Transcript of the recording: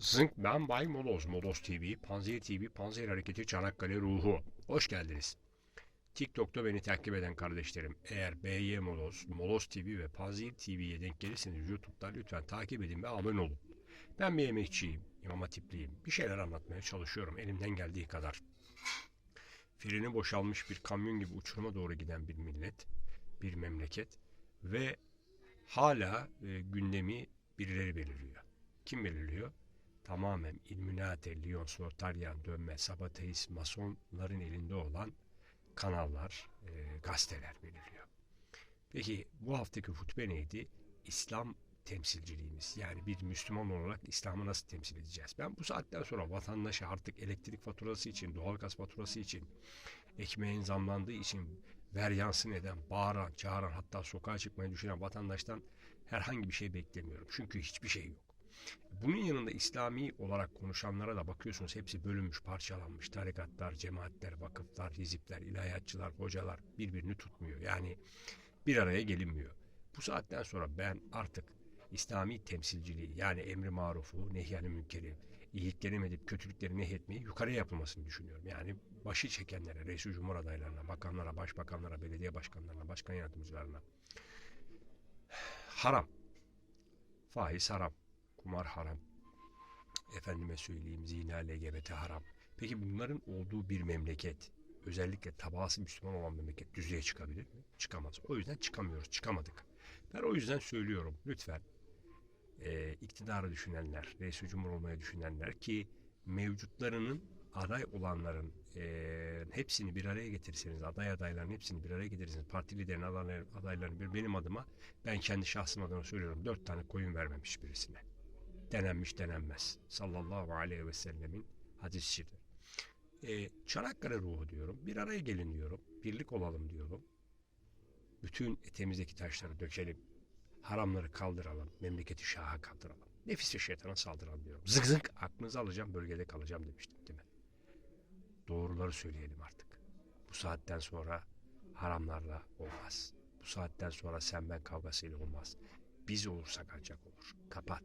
Zınk ben Bay Moloz, Moloz TV, Panzehir TV, Panzehir Hareketi Çanakkale Ruhu. Hoş geldiniz. TikTok'ta beni takip eden kardeşlerim, eğer BY Moloz, Moloz TV ve Panzehir TV'ye denk gelirseniz YouTube'dan lütfen takip edin ve abone olun. Ben bir emekçiyim, imam hatipliyim. Bir şeyler anlatmaya çalışıyorum elimden geldiği kadar. Freni boşalmış bir kamyon gibi uçuruma doğru giden bir millet, bir memleket ve hala e, gündemi birileri belirliyor. Kim belirliyor? Tamamen Illuminati, Lyons, Rotaryan, Dönme, Sabateist, Masonların elinde olan kanallar, e, gazeteler belirliyor. Peki bu haftaki hutbe neydi? İslam temsilciliğimiz. Yani bir Müslüman olarak İslam'ı nasıl temsil edeceğiz? Ben bu saatten sonra vatandaşa artık elektrik faturası için, doğalgaz faturası için, ekmeğin zamlandığı için ver yansın eden, bağıran, çağıran hatta sokağa çıkmayı düşünen vatandaştan herhangi bir şey beklemiyorum. Çünkü hiçbir şey yok. Bunun yanında İslami olarak konuşanlara da bakıyorsunuz hepsi bölünmüş, parçalanmış. Tarikatlar, cemaatler, vakıflar, hizipler, ilahiyatçılar, hocalar birbirini tutmuyor. Yani bir araya gelinmiyor. Bu saatten sonra ben artık İslami temsilciliği yani emri marufu, nehyanı münkeri, iyiliklerini edip kötülükleri nehyetmeyi yukarıya yapılmasını düşünüyorum. Yani başı çekenlere, reis cumhur adaylarına, bakanlara, başbakanlara, belediye başkanlarına, başkan yardımcılarına haram. Faiz haram. Kumar haram. Efendime söyleyeyim zina, LGBT haram. Peki bunların olduğu bir memleket, özellikle tabası Müslüman olan memleket düzeye çıkabilir mi? Çıkamaz. O yüzden çıkamıyoruz, çıkamadık. Ben o yüzden söylüyorum lütfen e, iktidarı düşünenler, reis cumhur olmayı düşünenler ki mevcutlarının aday olanların e, hepsini bir araya getirseniz, aday adayların hepsini bir araya getirirseniz, parti liderinin adayları, adaylarını bir benim adıma, ben kendi şahsım adına söylüyorum, dört tane koyun vermemiş birisine. Denenmiş denenmez. Sallallahu aleyhi ve sellemin hadis-i şerifi. E, Çanakkale ruhu diyorum, bir araya gelin diyorum, birlik olalım diyorum. Bütün etemizdeki taşları dökelim, haramları kaldıralım, memleketi şaha kaldıralım. Nefis ve şeytana saldıralım diyorum. Zık zık aklınızı alacağım, bölgede kalacağım demiştim değil mi? Doğruları söyleyelim artık. Bu saatten sonra haramlarla olmaz. Bu saatten sonra sen ben kavgasıyla olmaz. Biz olursak ancak olur. Kapat.